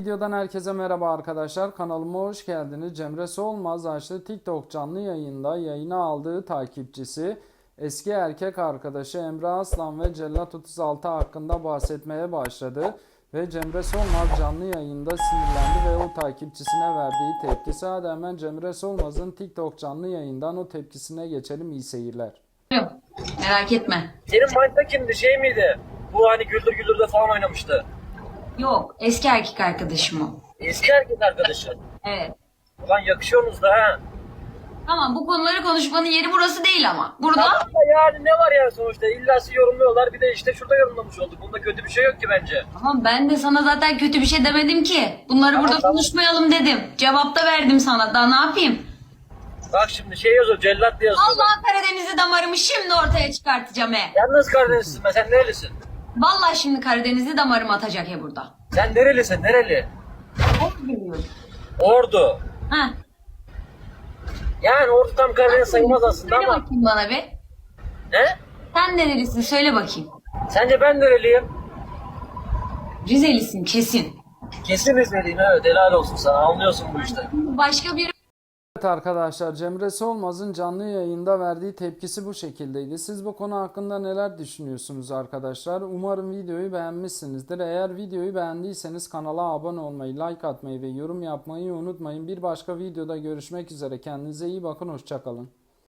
Videodan herkese merhaba arkadaşlar. Kanalıma hoş geldiniz. Cemre Solmaz açtı TikTok canlı yayında yayına aldığı takipçisi eski erkek arkadaşı Emre Aslan ve Cellat 36 hakkında bahsetmeye başladı. Ve Cemre Solmaz canlı yayında sinirlendi ve o takipçisine verdiği tepkisi. Hadi hemen Cemre Solmaz'ın TikTok canlı yayından o tepkisine geçelim. İyi seyirler. Yok, Merak etme. Senin Mind'da kimdi şey miydi? Bu hani Güldür Güldür'de falan oynamıştı. Yok eski erkek arkadaşım o. Eski erkek arkadaşı. Evet. Ulan yakışıyorsunuz da ha. Tamam bu konuları konuşmanın yeri burası değil ama. Burada Tamam da yani ne var ya sonuçta illası yorumluyorlar bir de işte şurada yorumlamış olduk. Bunda kötü bir şey yok ki bence. Tamam ben de sana zaten kötü bir şey demedim ki. Bunları Tamam, burada tamam. konuşmayalım dedim. Cevap da verdim sana. Daha ne yapayım? Bak şimdi şey yazıyor cellat diye yazıyor. Allah Karadeniz'i damarımı şimdi ortaya çıkartacağım he. Yalnız Karadenizlisin ben sen nerelisin? Vallahi şimdi Karadeniz'i damarımı atacak he burada. Sen nerelisin nereli? Ne bilmiyorum. Ordu. Ha. Yani Ordu tam Karadeniz sayılmaz aslında Söyle ama. bakayım bana be. Ne? Sen nerelisin söyle bakayım. Sence ben nereliyim? Rizelisin kesin. Kesin Rizliyim evet helal olsun sana anlıyorsun bu işte. Başka bir Evet arkadaşlar Cemre Solmaz'ın canlı yayında verdiği tepkisi bu şekildeydi. Siz bu konu hakkında neler düşünüyorsunuz arkadaşlar? Umarım videoyu beğenmişsinizdir. Eğer videoyu beğendiyseniz kanala abone olmayı, like atmayı ve yorum yapmayı unutmayın. Bir başka videoda görüşmek üzere. Kendinize iyi bakın. Hoşçakalın.